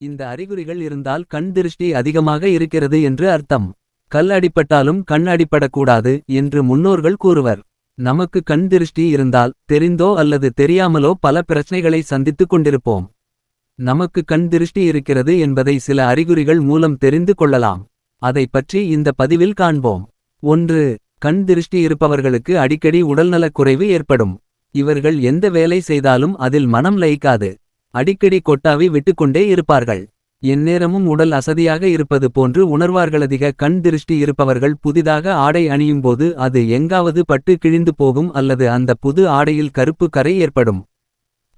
இந்த அறிகுறிகள் இருந்தால் கண் திருஷ்டி அதிகமாக இருக்கிறது என்று அர்த்தம். கல் அடிபட்டாலும் கண் அடிப்படக்கூடாது என்று முன்னோர்கள் கூறுவர். நமக்கு கண் திருஷ்டி இருந்தால் தெரிந்தோ அல்லது தெரியாமலோ பல பிரச்சனைகளை சந்தித்துக் கொண்டிருப்போம். நமக்கு கண் திருஷ்டி இருக்கிறது என்பதை சில அறிகுறிகள் மூலம் தெரிந்து கொள்ளலாம். அதை பற்றி இந்த பதிவில் காண்போம். ஒன்று கண் திருஷ்டி இருப்பவர்களுக்கு அடிக்கடி உடல்நலக் குறைவு ஏற்படும். இவர்கள் எந்த வேலை செய்தாலும் அதில் மனம் லயிக்காது. அடிக்கடி கொட்டாவி விட்டுக்கொண்டே இருப்பார்கள். எந்நேரமும் உடல் அசதியாக இருப்பது போன்று உணர்வார்களதிக கண் திருஷ்டி இருப்பவர்கள் புதிதாக ஆடை அணியும்போது அது எங்காவது பட்டு கிழிந்து போகும் அல்லது அந்த புது ஆடையில் கருப்பு கரை ஏற்படும்.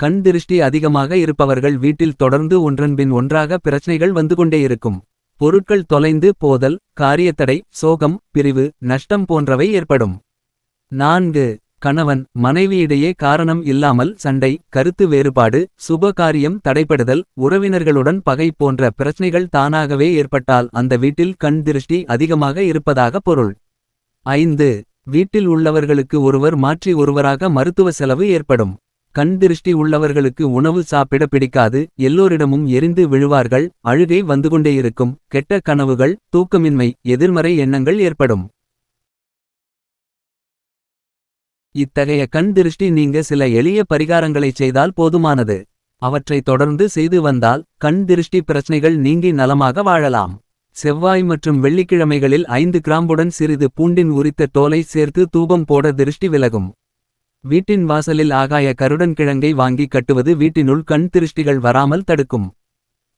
கண் திருஷ்டி அதிகமாக இருப்பவர்கள் வீட்டில் தொடர்ந்து ஒன்றன்பின் ஒன்றாக பிரச்சனைகள் வந்து கொண்டே இருக்கும். பொருட்கள் தொலைந்து போதல் காரியத்தடை சோகம் பிரிவு நஷ்டம் போன்றவை ஏற்படும். நான்கு கணவன் மனைவியிடையே காரணம் இல்லாமல் சண்டை கருத்து வேறுபாடு சுப காரியம் தடைப்படுதல் உறவினர்களுடன் பகை போன்ற பிரச்சனைகள் தானாகவே ஏற்பட்டால் அந்த வீட்டில் கண் திருஷ்டி அதிகமாக இருப்பதாக பொருள். ஐந்து வீட்டில் உள்ளவர்களுக்கு ஒருவர் மாற்றி ஒருவராக மருத்துவ செலவு ஏற்படும். கண் திருஷ்டி உள்ளவர்களுக்கு உணவு சாப்பிட பிடிக்காது எல்லோரிடமும் எரிந்து விழுவார்கள் அழுகை வந்து கொண்டே இருக்கும் கெட்ட கனவுகள் தூக்கமின்மை எதிர்மறை எண்ணங்கள் ஏற்படும். இத்தகைய கண் திருஷ்டி நீங்க சில எளிய பரிகாரங்களைச் செய்தால் போதுமானது. அவற்றை தொடர்ந்து செய்து வந்தால் கண் திருஷ்டி பிரச்சனைகள் நீங்கி நலமாக வாழலாம். செவ்வாய் மற்றும் வெள்ளிக்கிழமைகளில் ஐந்து கிராம்புடன் சிறிது பூண்டின் உரித்த தோலை சேர்த்து தூபம் போட திருஷ்டி விலகும். வீட்டின் வாசலில் ஆகாய கருடன் கிழங்கை வாங்கி கட்டுவது வீட்டினுள் கண் திருஷ்டிகள் வராமல் தடுக்கும்.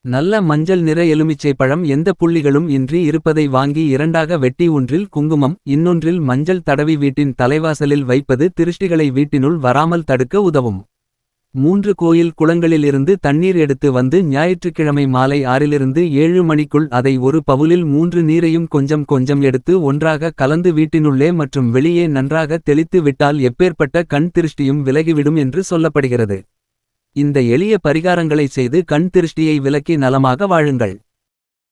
நல்ல மஞ்சள் நிற எலுமிச்சை பழம் எந்த புள்ளிகளும் இன்றி இருப்பதை வாங்கி இரண்டாக வெட்டி ஒன்றில் குங்குமம் இன்னொன்றில் மஞ்சள் தடவி வீட்டின் தலைவாசலில் வைப்பது திருஷ்டிகளை வீட்டினுள் வராமல் தடுக்க உதவும். மூன்று கோயில் குளங்களிலிருந்து தண்ணீர் எடுத்து வந்து ஞாயிற்றுக்கிழமை மாலை ஆறிலிருந்து ஏழு மணிக்குள் அதை ஒரு பவுலில் மூன்று நீரையும் கொஞ்சம் கொஞ்சம் எடுத்து ஒன்றாக கலந்து வீட்டினுள்ளே மற்றும் வெளியே நன்றாக தெளித்து விட்டால் எப்பேற்பட்ட கண் திருஷ்டியும் விலகிவிடும் என்று சொல்லப்படுகிறது. இந்த எளிய பரிகாரங்களைச் செய்து கண் திருஷ்டியை விலக்கி நலமாக வாழுங்கள்.